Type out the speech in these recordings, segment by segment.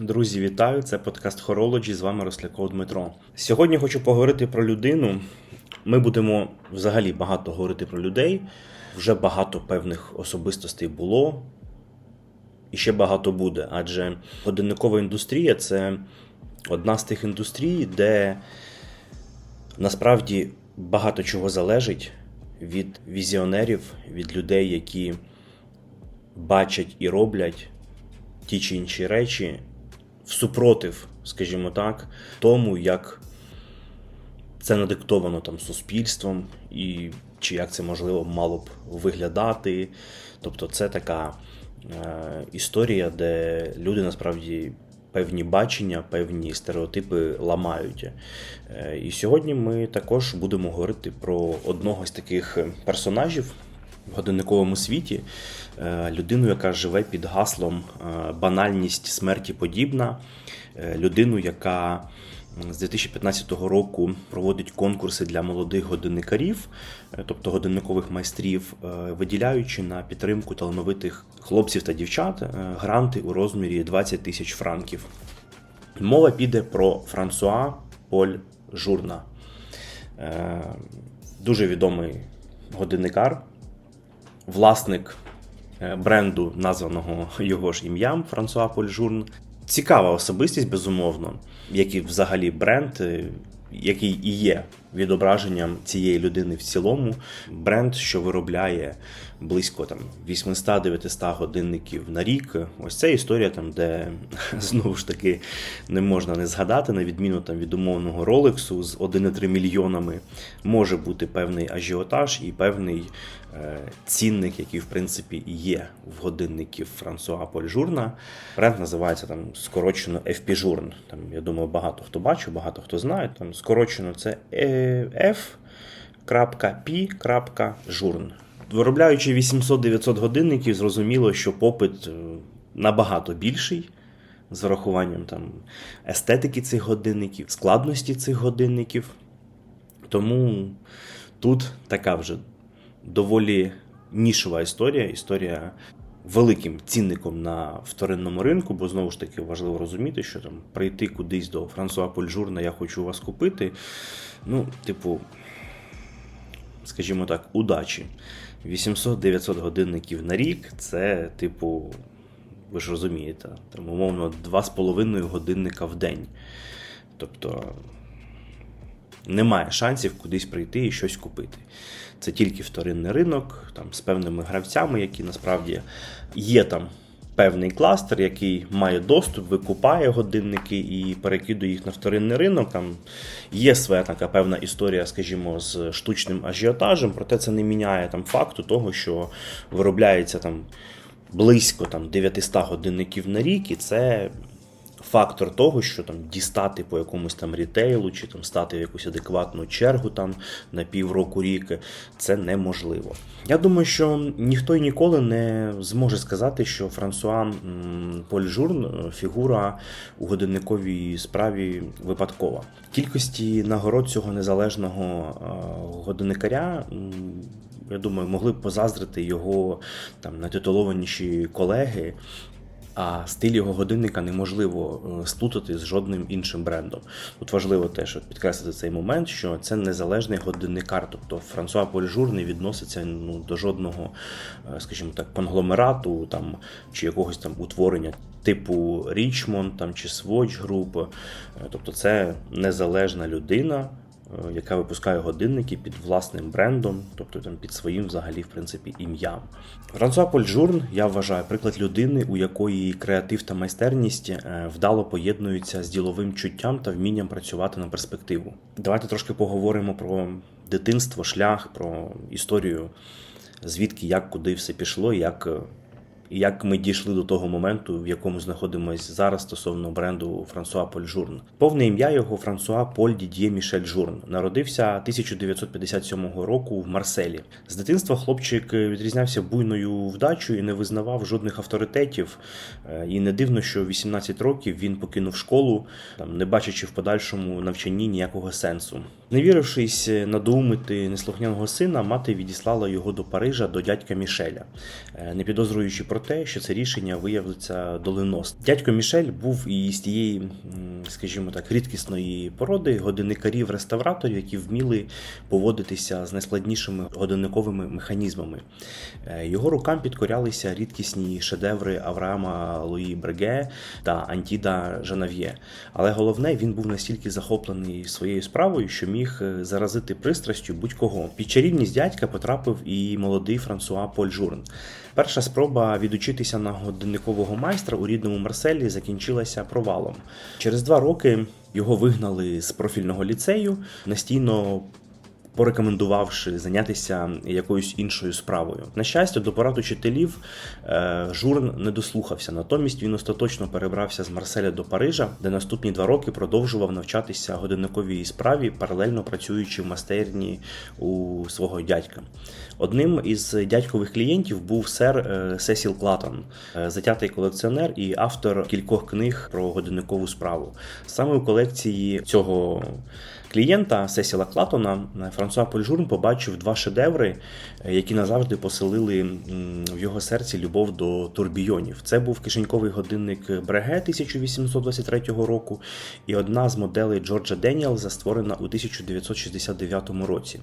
Друзі, вітаю! Це подкаст Horology, з вами Росляков Дмитро. Сьогодні хочу поговорити про людину. Ми будемо взагалі багато говорити про людей. Вже багато певних особистостей було, і ще багато буде. Адже годинникова індустрія це одна з тих індустрій, де насправді багато чого залежить від візіонерів, від людей, які бачать і роблять ті чи інші речі всупротив, скажімо так, тому, як це надиктовано там суспільством, і чи як це можливо мало б виглядати. Тобто, це така е, історія, де люди насправді певні бачення, певні стереотипи ламають. Е, і сьогодні ми також будемо говорити про одного з таких персонажів в годинниковому світі, е, людину, яка живе під гаслом е, банальність смерті подібна, е, людину, яка з 2015 року проводить конкурси для молодих годинникарів, тобто годинникових майстрів, виділяючи на підтримку талановитих хлопців та дівчат гранти у розмірі 20 тисяч франків. Мова піде про Франсуа Поль Журна, дуже відомий годинникар, власник е, бренду, названого його ж ім'ям Франсуа Польжурн. Цікава особистість, безумовно, як і взагалі бренд, е, який і є відображенням цієї людини в цілому. Бренд, що виробляє близько там 800-900 годинників на рік. Ось це історія, там, де знову ж таки не можна не згадати, на відміну там від умовного Ролексу з 1,3 мільйонами, може бути певний ажіотаж і певний е, цінник, який в принципі є в годинників Франсуа Польжурна. Бренд називається там скорочено FP Journ. Там я думаю, багато хто бачив, багато хто знає. Там скорочено це е, F.P.Journ. Виробляючи 800-900 годинників, зрозуміло, що попит е, набагато більший. З врахуванням там естетики цих годинників, складності цих годинників. Тому тут така вже доволі нішова історія, історія великим цінником на вторинному ринку, бо знову ж таки важливо розуміти, що там прийти кудись до Франсуа Польжурна, я хочу вас купити. Ну, типу, скажімо так, удачі. 800-900 годинників на рік це, типу, ви ж розумієте, там, умовно, 2,5 годинника в день. Тобто немає шансів кудись прийти і щось купити. Це тільки вторинний ринок, там, з певними гравцями, які насправді є там певний кластер, який має доступ, викупає годинники і перекидує їх на вторинний ринок. Там є своя така певна історія, скажімо, з штучним ажіотажем, проте це не міняє там факту того, що виробляється там близько там 900 годинників на рік, і це фактор того, що там дістати по якомусь там рітейлу, чи там стати в якусь адекватну чергу там на півроку рік, це неможливо. Я думаю, що ніхто і ніколи не зможе сказати, що Франсуа м, Поль Журн фігура у годинниковій справі випадкова. Кількості нагород цього незалежного е, годинникаря. Я думаю, могли б позаздрити його там найтитулованіші колеги, а стиль його годинника неможливо е, сплутати з жодним іншим брендом. Тут важливо теж підкреслити цей момент, що це незалежний годинникар, тобто Франсуа Польжур не відноситься ну, до жодного, е, скажімо так, конгломерату там, чи якогось там утворення типу Річмонд там, чи Swatch Group. Е, Тобто це незалежна людина, яка випускає годинники під власним брендом, тобто там під своїм взагалі, в принципі, ім'ям. Франсуа Польжурн, я вважаю, приклад людини, у якої креатив та майстерність е, вдало поєднуються з діловим чуттям та вмінням працювати на перспективу. Давайте трошки поговоримо про дитинство, шлях, про історію, звідки, як, куди все пішло, як е, як ми дійшли до того моменту, в якому знаходимося зараз стосовно бренду Франсуа Поль Журн. Повне ім'я його Франсуа Поль Дід'є Мішель Журн. Народився 1957 року в Марселі. З дитинства хлопчик відрізнявся буйною вдачею і не визнавав жодних авторитетів. Е, І не дивно, що в 18 років він покинув школу, там не бачачи в подальшому навчанні ніякого сенсу. Не вірившись надоумити неслухняного сина, мати відіслала його до Парижа до дядька Мішеля, е, не підозрюючи про те, що це рішення виявиться доленосним. Дядько Мішель був із тієї, скажімо так, рідкісної породи годинникарів-реставраторів, які вміли поводитися з найскладнішими годинниковими механізмами. Е, Його рукам підкорялися рідкісні шедеври Авраама Луї Бреге та Антіда Жанав'є. Але головне, він був настільки захоплений своєю справою, що міг е, заразити пристрастю будь-кого. Під чарівність дядька потрапив і молодий Франсуа Поль Журн. Перша спроба відучитися на годинникового майстра у рідному Марселі закінчилася провалом. Через два роки його вигнали з профільного ліцею, настійно порекомендувавши зайнятися якоюсь іншою справою. На щастя, до порад учителів е, Журн не дослухався. Натомість він остаточно перебрався з Марселя до Парижа, де наступні два роки продовжував навчатися годинниковій справі, паралельно працюючи в майстерні у свого дядька. Одним із дядькових клієнтів був сер е, Сесіл Клатон, е, затятий колекціонер і автор кількох книг про годинникову справу. Саме у колекції цього клієнта Сесіла Клатона е, Франсуа Польжурн побачив два шедеври, е, які назавжди поселили в його серці любов до турбійонів. Це був кишеньковий годинник Бреге 1823 року і одна з моделей Джорджа Деніелза, створена у 1969 році.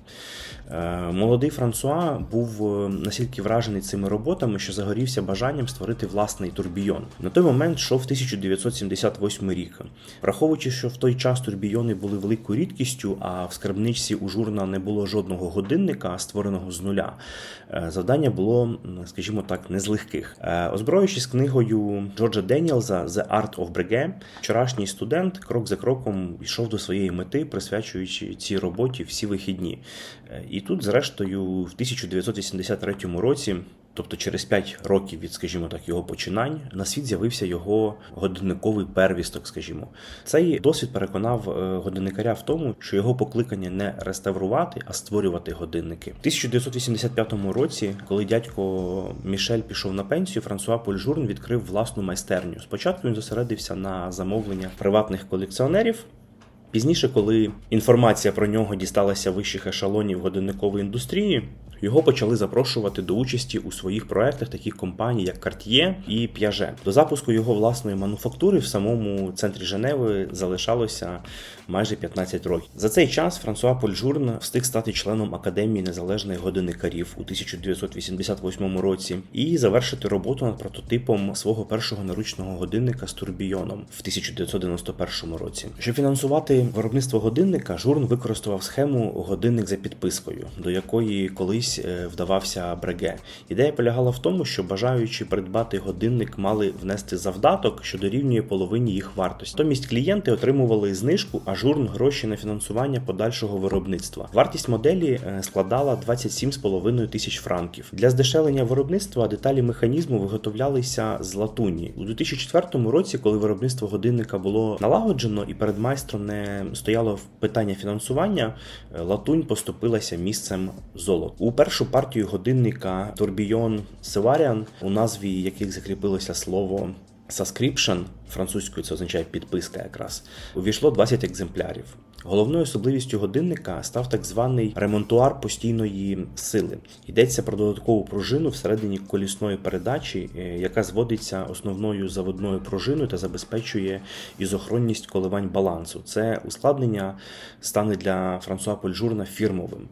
Е, Молодий Франсуа був настільки вражений цими роботами, що загорівся бажанням створити власний турбійон. На той момент йшов 1978 рік. Враховуючи, що в той час турбійони були великою рідкістю, а в скарбничці у журна не було жодного годинника, створеного з нуля. е, Завдання було, скажімо так, не з легких. Е, Озброюючись книгою Джорджа Деніелза The Art of Breguet, вчорашній студент крок за кроком йшов до своєї мети, присвячуючи цій роботі всі вихідні. Е, І тут, зрештою, в 1983 році. Тобто через 5 років від, скажімо так, його починань на світ з'явився його годинниковий первісток. Скажімо, цей досвід переконав е, годинникаря в тому, що його покликання не реставрувати, а створювати годинники. В 1985 році, коли дядько Мішель пішов на пенсію, Франсуа Польжурн відкрив власну майстерню. Спочатку він зосередився на замовленнях приватних колекціонерів. Пізніше, коли інформація про нього дісталася вищих ешелонів годинникової індустрії, його почали запрошувати до участі у своїх проектах таких компаній, як Cartier і Piaget. До запуску його власної мануфактури в самому центрі Женеви залишалося майже 15 років. За цей час Франсуа Польжурн встиг стати членом Академії незалежних годинникарів у 1988 році і завершити роботу над прототипом свого першого наручного годинника з турбійоном в 1991 році. Щоб фінансувати виробництво годинника, Журн використовував схему годинник за підпискою, до якої колись е, вдавався Бреге. Ідея полягала в тому, що бажаючи придбати годинник, мали внести завдаток, що дорівнює половині їх вартості. Натомість клієнти отримували знижку, а журн гроші на фінансування подальшого виробництва. Вартість моделі е, складала 27,5 тисяч франків. Для здешевлення виробництва деталі механізму виготовлялися з латуні. У 2004 році, коли виробництво годинника було налагоджено і перед майстром не стояло питання фінансування, е, латунь поступилася місцем золота. У першу партію годинника Tourbillon Sevarian, у назві яких закріпилося слово Subscription, французькою це означає підписка якраз, увійшло 20 екземплярів. Головною особливістю годинника став так званий ремонтуар постійної сили. Йдеться про додаткову пружину всередині колісної передачі, е, яка зводиться основною заводною пружиною та забезпечує ізохронність коливань балансу. Це ускладнення стане для Франсуа Польжурна фірмовим.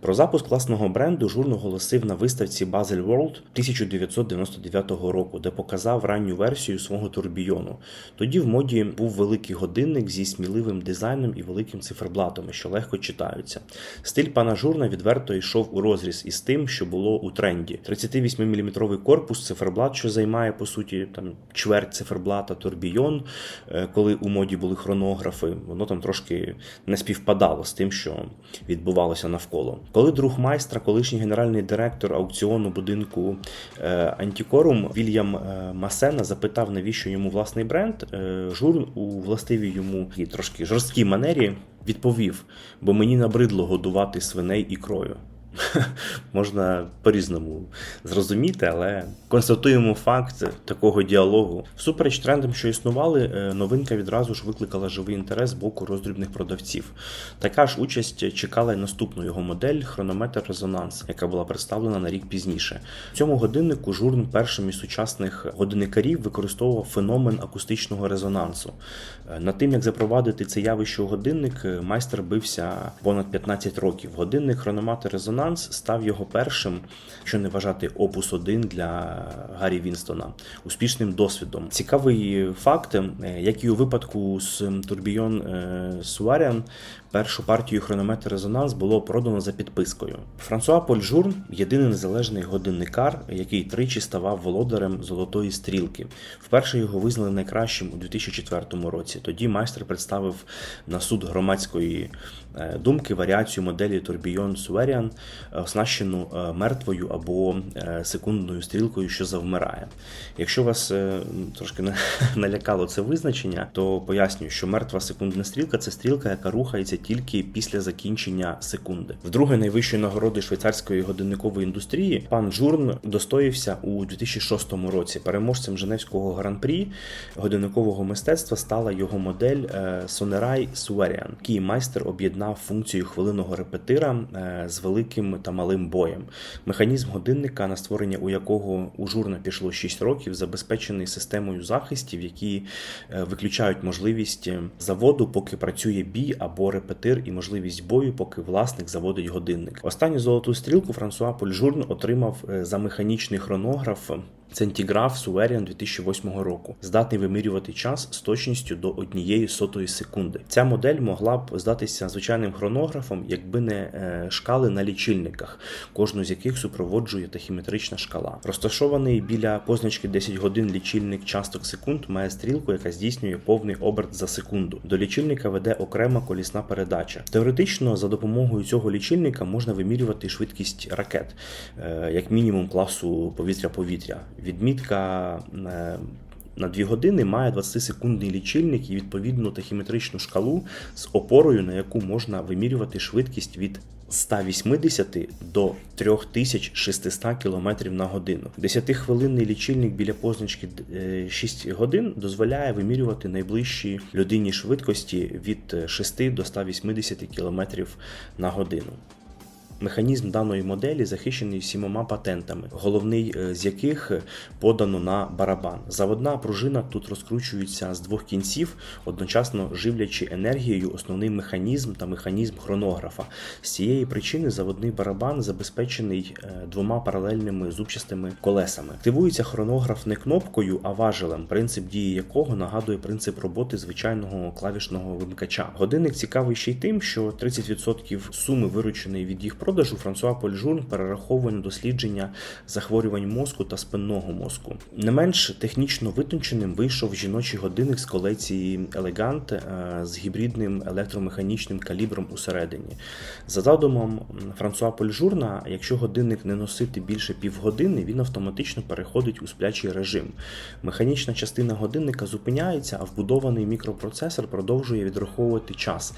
Про запуск власного бренду Журн оголосив на виставці Basel World 1999 року, де показав ранню версію свого турбійону. Тоді в моді був великий годинник зі сміливим дизайном і великим циферблатом, що легко читаються. Стиль пана Журна відверто йшов у розріз із тим, що було у тренді. 38-мм корпус, циферблат, що займає по суті там чверть циферблата, турбійон, е, коли у моді були хронографи, воно там трошки не співпадало з тим, що відбувалося навколо. Коли друг майстра, колишній генеральний директор аукціону будинку е, Антікорум Вільям е, Масена запитав, навіщо йому власний бренд, е, Журн у властивій йому трошки жорсткій манері відповів: бо мені набридло годувати свиней ікрою. можна по-різному зрозуміти, але констатуємо факт такого діалогу. Всупереч трендам, що існували, е, новинка відразу ж викликала живий інтерес з боку роздрібних продавців. Така ж участь чекала й наступну його модель хронометр резонанс, яка була представлена на рік пізніше. В цьому годиннику журн першим із сучасних годинникарів використовував феномен акустичного резонансу. Е, Над тим, як запровадити це явище у годинник, е, майстер бився понад 15 років. Годинник хрономат резонанс став його першим, що не вважати опус 1 для Гаррі Вінстона, успішним досвідом. Цікавий факт, е, як і у випадку з турбійон Суаріан, першу партію хронометр резонанс було продано за підпискою. Франсуа Польжурн єдиний незалежний годинникар, який тричі ставав володарем золотої стрілки. Вперше його визнали найкращим у 2004 році. Тоді майстер представив на суд громадської е, думки варіацію моделі Tourbillon Суеріан, оснащену е, мертвою або е, секундною стрілкою, що завмирає. Якщо вас е, трошки на- налякало це визначення, то пояснюю, що мертва секундна стрілка це стрілка, яка рухається тільки після закінчення секунди. Вдруге найвищої нагороди швейцарської годинникової індустрії пан Журн достоївся у 2006 році. Переможцем Женевського гран-прі годинникового мистецтва стала його модель е, Sonerai Suerian, який майстер об'єднав функцію хвилинного репетира е, з великим та малим боєм. Механізм годинника, на створення у якого у журна пішло 6 років, забезпечений системою захистів, які е, виключають можливість заводу, поки працює бій або репетир, і можливість бою, поки власник заводить годинник. Останню золоту стрілку Франсуа Польжурн отримав е, за механічний хронограф. Центіграф Суверіан 2008 року здатний вимірювати час з точністю до однієї сотої секунди. Ця модель могла б здатися звичайним хронографом, якби не е, шкали на лічильниках, кожну з яких супроводжує тахіметрична шкала. Розташований біля позначки 10 годин лічильник часток секунд має стрілку, яка здійснює повний оберт за секунду. До лічильника веде окрема колісна передача. Теоретично, за допомогою цього лічильника можна вимірювати швидкість ракет, е, як мінімум класу повітря-повітря. Відмітка. е, на 2 години має 20-секундний лічильник і відповідну тахіметричну шкалу з опорою, на яку можна вимірювати швидкість від 180 до 3600 км на годину. 10-хвилинний лічильник біля позначки е, 6 годин дозволяє вимірювати найближчі людині швидкості від 6 до 180 км на годину. Механізм даної моделі захищений сімома патентами, головний е, з яких подано на барабан. Заводна пружина тут розкручується з двох кінців, одночасно живлячи енергією основний механізм та механізм хронографа. З цієї причини заводний барабан забезпечений е, двома паралельними зубчастими колесами. Активується хронограф не кнопкою, а важелем, принцип дії якого нагадує принцип роботи звичайного клавішного вимкача. Годинник цікавий ще й тим, що 30% суми вирученої від їх продажу Франсуа Польжун на дослідження захворювань мозку та спинного мозку. Не менш технічно витонченим вийшов жіночий годинник з колекції Елегант з гібридним електромеханічним калібром усередині. За задумом Франсуа Польжурна, якщо годинник не носити більше півгодини, він автоматично переходить у сплячий режим. Механічна частина годинника зупиняється, а вбудований мікропроцесор продовжує відраховувати час.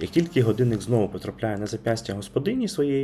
Як тільки годинник знову потрапляє на зап'ястя господині своєї,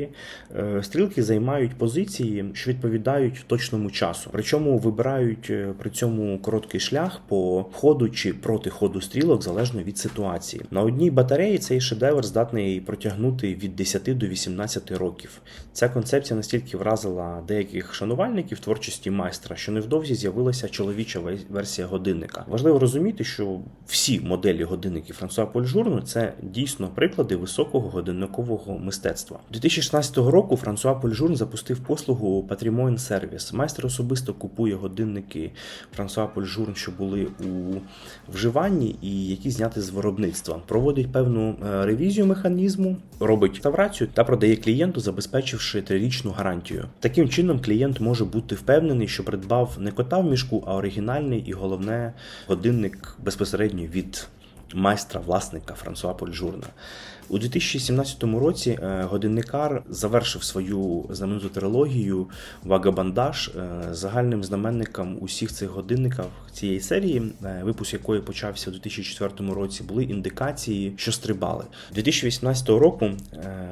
е, стрілки займають позиції, що відповідають точному часу. Причому вибирають е, при цьому короткий шлях по ходу чи проти ходу стрілок залежно від ситуації. На одній батареї цей шедевр здатний протягнути від 10 до 18 років. Ця концепція настільки вразила деяких шанувальників творчості майстра, що невдовзі з'явилася чоловіча версія годинника. Важливо розуміти, що всі моделі годинників Франсуа Польжурну це дійсно приклади високого годинникового мистецтва. 2016 року Франсуа Польжурн запустив послугу Patrimonial Service. Майстер особисто купує годинники Франсуа Польжурн, що були у вживанні і які зняті з виробництва. Проводить певну е, ревізію механізму, робить реставрацію та продає клієнту, забезпечивши трирічну гарантію. Таким чином, клієнт може бути впевнений, що придбав не кота в мішку, а оригінальний і головне годинник безпосередньо від майстра, власника Франсуа Польжурна. У 2017 році е, годинникар завершив свою знамениту трилогію Вагабандаж Е, загальним знаменником усіх цих годинників цієї серії, е, випуск якої почався у 2004 році, були індикації, що стрибали. 2018 року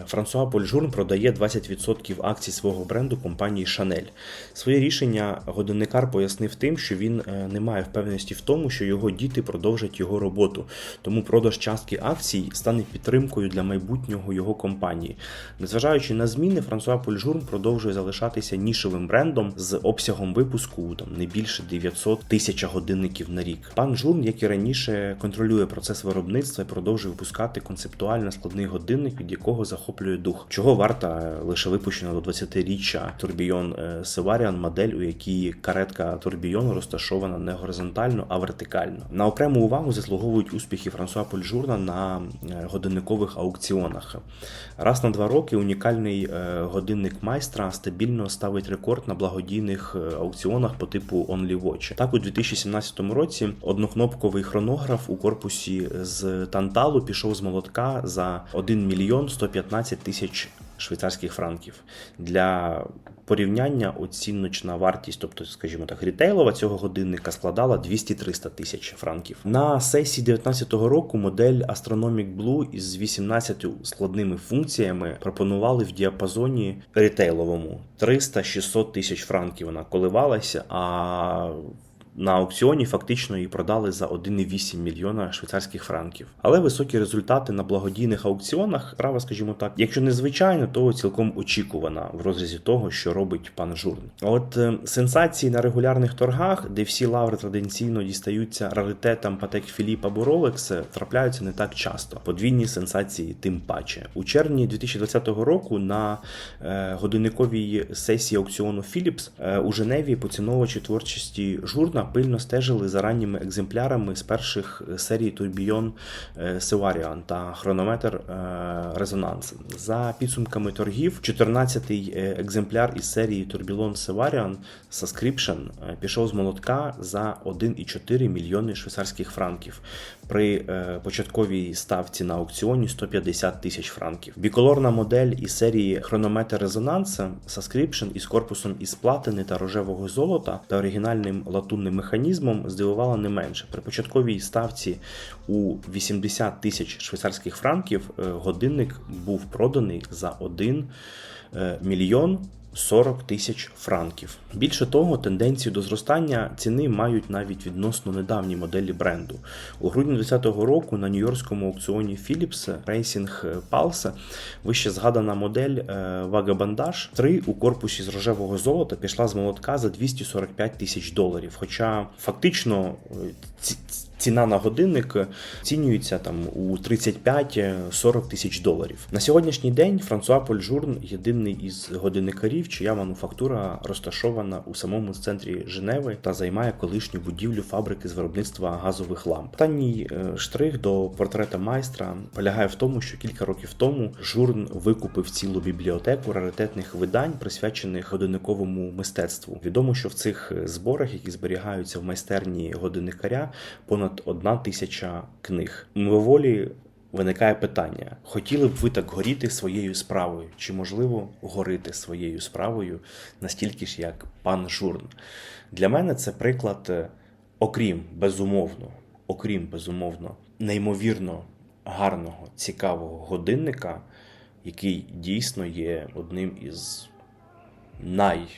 Франсуа Польжурн продає 20% акцій свого бренду компанії Chanel. Своє рішення годинникар пояснив тим, що він не має впевненості в тому, що його діти продовжать його роботу. Тому продаж частки акцій стане підтримкою для майбутнього його компанії. Незважаючи на зміни, Франсуа Польжурн продовжує залишатися нішевим брендом з обсягом випуску там не більше 900 тисяч годинників на рік. Пан Журн, як і раніше, контролює процес виробництва і продовжує випускати концептуально складний годинник, від якого захоплює дух. Чого варта лише випущена до 20-річчя Tourbillon е, Sevarian модель, у якій каретка Tourbillon розташована не горизонтально, а вертикально. На окрему увагу заслуговують успіхи Франсуа Польжурна на е, годинникових аукціонах. Раз на два роки унікальний е, годинник майстра стабільно ставить рекорд на благодійних е, аукціонах по типу Only Watch. Так, у 2017 році однокнопковий хронограф у корпусі з танталу пішов з молотка за 1 мільйон 115 тисяч швейцарських франків. Для порівняння оціночна вартість, тобто, скажімо так, рітейлова цього годинника складала 200-300 тисяч франків. На сесії 2019 року модель Astronomic Blue із 18 складними функціями пропонували в діапазоні рітейловому 300-600 тисяч франків. Вона коливалася, а на аукціоні фактично її продали за 1,8 мільйона швейцарських франків. Але високі результати на благодійних аукціонах, справа, скажімо так, якщо не звичайно, то цілком очікувана в розрізі того, що робить пан Журн. От е, сенсації на регулярних торгах, де всі лаври традиційно дістаються раритетам Патек Філіп або Rolex, трапляються не так часто. Подвійні сенсації тим паче. У червні 2020 року на е, годинниковій сесії аукціону Philips е, у Женеві поціновувачі творчості журна пильно стежили за ранніми екземплярами з перших серій Tourbillon е, Sevarian та хронометр е, Резонанс. За підсумками торгів, 14-й е, екземпляр із серії Tourbillon Sevarian Subscription е, пішов з молотка за 1,4 мільйони швейцарських франків при е, початковій ставці на аукціоні 150 тисяч франків. Біколорна модель із серії хронометр резонанса Subscription із корпусом із платини та рожевого золота та оригінальним латунним механізмом здивувала не менше. При початковій ставці у 80 тисяч швейцарських франків е, годинник був проданий за 1 е, мільйон 40 тисяч франків. Більше того, тенденцію до зростання ціни мають навіть відносно недавні моделі бренду. У грудні 2020 року на нью-йоркському аукціоні Philips Racing Pulse вище згадана модель е, Vagabondage 3 у корпусі з рожевого золота пішла з молотка за 245 тисяч доларів. Хоча фактично е, ці- ціна на годинник оцінюється там у 35-40 тисяч доларів. На сьогоднішній день Франсуа Польжурн єдиний із годинникарів, чия мануфактура розташована у самому центрі Женеви та займає колишню будівлю фабрики з виробництва газових ламп. Останній е, штрих до портрета майстра полягає в тому, що кілька років тому Журн викупив цілу бібліотеку раритетних видань, присвячених годинниковому мистецтву. Відомо, що в цих зборах, які зберігаються в майстерні годинникаря, понад одна тисяча книг. Мимоволі виникає питання: хотіли б ви так горіти своєю справою? Чи можливо горити своєю справою настільки ж, як пан Журн? Для мене це приклад, е, окрім безумовно, окрім безумовно, неймовірно гарного, цікавого годинника, який дійсно є одним із най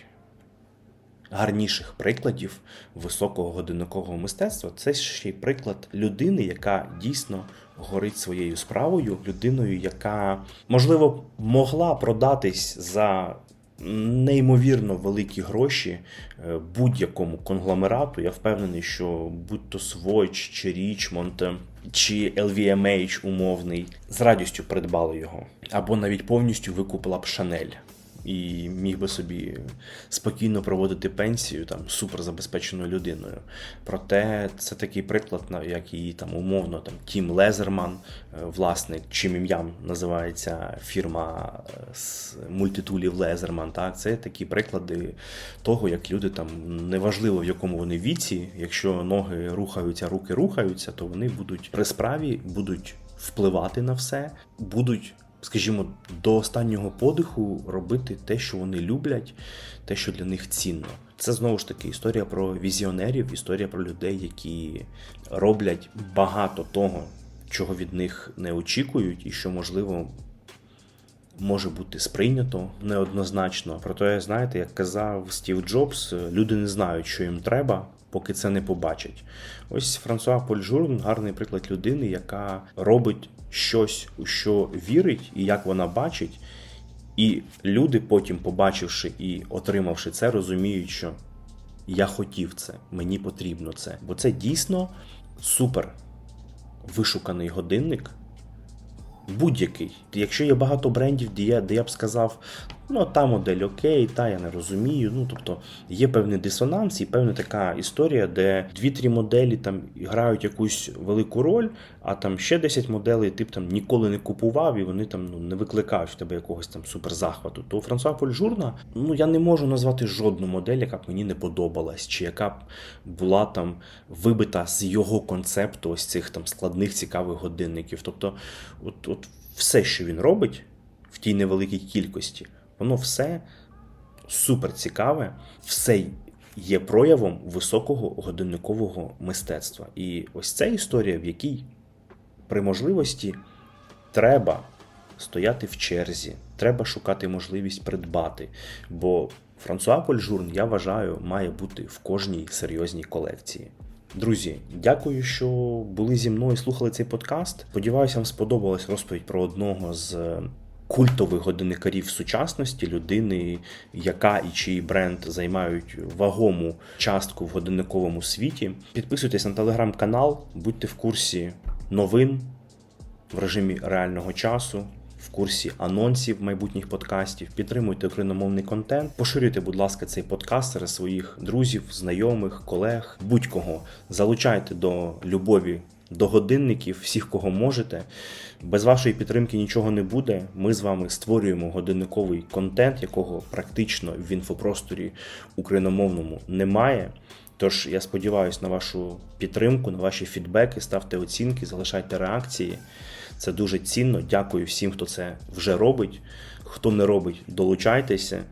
гарніших прикладів високого годинникового мистецтва. Це ще й приклад людини, яка дійсно горить своєю справою, людиною, яка можливо могла продатись за. Неймовірно великі гроші е, будь-якому конгломерату. Я впевнений, що будь то Swatch, чи Richmond, чи LVMH умовний, з радістю придбали його. Або навіть повністю викупила б Шанель і міг би собі спокійно проводити пенсію там суперзабезпеченою людиною. Проте це такий приклад, як і там умовно там Тім Лезерман, е, власник, чим ім'ям називається фірма е, з мультитулів Лезерман. Так, це такі приклади того, як люди там неважливо в якому вони віці, якщо ноги рухаються, руки рухаються, то вони будуть при справі, будуть впливати на все, будуть, скажімо, до останнього подиху робити те, що вони люблять, те, що для них цінно. Це знову ж таки історія про візіонерів, історія про людей, які роблять багато того, чого від них не очікують, і що можливо може бути сприйнято неоднозначно. Проте, знаєте, як казав Стів Джобс, люди не знають, що їм треба, поки це не побачать. Ось Франсуа Польжурн гарний приклад людини, яка робить щось, у що вірить, і як вона бачить. І люди, потім, побачивши і отримавши це, розуміють, що я хотів це, мені потрібно це. Бо це дійсно супер вишуканий годинник, будь-який. Якщо є багато брендів, де я, де я б сказав, ну та модель окей, та я не розумію. Ну тобто є певний дисонанс і певна така історія, де дві-три моделі там грають якусь велику роль, а там ще 10 моделей ти б там ніколи не купував, і вони там ну не викликають в тебе якогось там суперзахвату. То Франсуа Польжурна, ну я не можу назвати жодну модель, яка б мені не подобалась, чи яка б була там вибита з його концепту ось цих там складних цікавих годинників. Тобто, от, от все, що він робить в тій невеликій кількості, воно все супер цікаве, все є проявом високого годинникового мистецтва. І ось ця історія, в якій при можливості треба стояти в черзі, треба шукати можливість придбати. Бо Франсуа Польжурн, я вважаю, має бути в кожній серйозній колекції. Друзі, дякую, що були зі мною і слухали цей подкаст. Сподіваюся, вам сподобалась розповідь про одного з культових годинникарів сучасності, людини, яка і чий бренд займають вагому частку в годинниковому світі. Підписуйтесь на телеграм-канал, будьте в курсі новин в режимі реального часу. В курсі анонсів майбутніх подкастів, підтримуйте україномовний контент, поширюйте, будь ласка, цей подкаст серед своїх друзів, знайомих, колег, будь-кого. Залучайте до любові до годинників, всіх, кого можете. Без вашої підтримки нічого не буде. Ми з вами створюємо годинниковий контент, якого практично в інфопросторі україномовному немає. Тож я сподіваюся на вашу підтримку, на ваші фідбеки, ставте оцінки, залишайте реакції. Це дуже цінно. Дякую всім, хто це вже робить. Хто не робить, долучайтеся.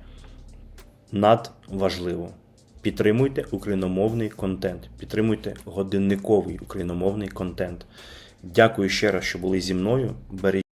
Надважливо. Підтримуйте україномовний контент, підтримуйте годинниковий україномовний контент. Дякую ще раз, що були зі мною. Бережіть